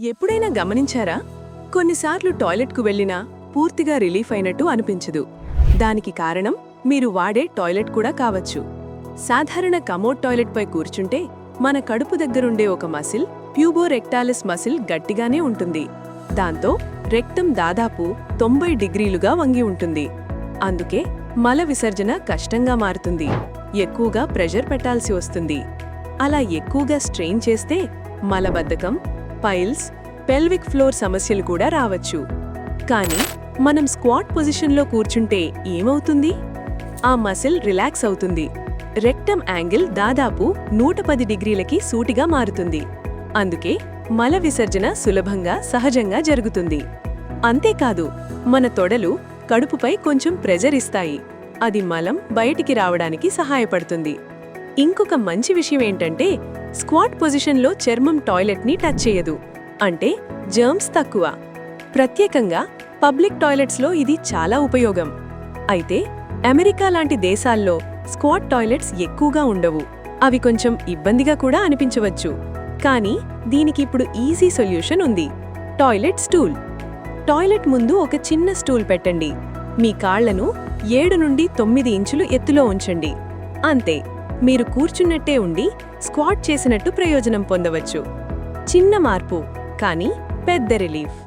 ఎప్పుడైనా గమనించారా? కొన్నిసార్లు టాయిలెట్కు వెళ్ళినా పూర్తిగా రిలీఫ్ అయినట్టు అనిపించదు. దానికి కారణం మీరు వాడే టాయిలెట్ కూడా కావచ్చు. సాధారణ కమోడ్ టాయిలెట్పై కూర్చుంటే మన కడుపు దగ్గరుండే ఒక మసిల్ ప్యూబోరెక్టాలిస్ మసిల్ గట్టిగానే ఉంటుంది. దాంతో రెక్టం దాదాపు తొంభై డిగ్రీలుగా వంగి ఉంటుంది. అందుకే మల విసర్జన కష్టంగా మారుతుంది. ఎక్కువగా ప్రెషర్ పెట్టాల్సి వస్తుంది. అలా ఎక్కువగా స్ట్రెయిన్ చేస్తే మలబద్ధకం పైల్స్ పెల్విక్ ఫ్లోర్ సమస్యలు కూడా రావచ్చు. కానీ మనం స్క్వాట్ పొజిషన్లో కూర్చుంటే ఏమవుతుంది? ఆ మసిల్ రిలాక్స్ అవుతుంది. రెక్టమ్ యాంగిల్ దాదాపు నూట పది డిగ్రీలకి సూటిగా మారుతుంది. అందుకే మల విసర్జన సులభంగా సహజంగా జరుగుతుంది. అంతేకాదు మన తొడలు కడుపుపై కొంచెం ప్రెజర్ ఇస్తాయి. అది మలం బయటికి రావడానికి సహాయపడుతుంది. ఇంకొక మంచి విషయం ఏంటంటే స్క్వాట్ పొజిషన్లో చర్మం టాయిలెట్ని టచ్ చేయదు. అంటే జర్మ్స్ తక్కువ. ప్రత్యేకంగా పబ్లిక్ టాయిలెట్స్లో ఇది చాలా ఉపయోగం. అయితే అమెరికా లాంటి దేశాల్లో స్క్వాట్ టాయిలెట్స్ ఎక్కువగా ఉండవు. అవి కొంచెం ఇబ్బందిగా కూడా అనిపించవచ్చు. కానీ దీనికి ఇప్పుడు ఈజీ సొల్యూషన్ ఉంది. Toilet stool. టాయిలెట్ ముందు ఒక చిన్న స్టూల్ పెట్టండి. మీ కాళ్ళను ఏడు నుండి తొమ్మిది ఇంచులు ఎత్తులో ఉంచండి. అంతే. మీరు కూర్చున్నట్టే ఉండి స్క్వాట్ చేసినట్టు ప్రయోజనం పొందవచ్చు. చిన్న మార్పు కానీ పెద్ద రిలీఫ్.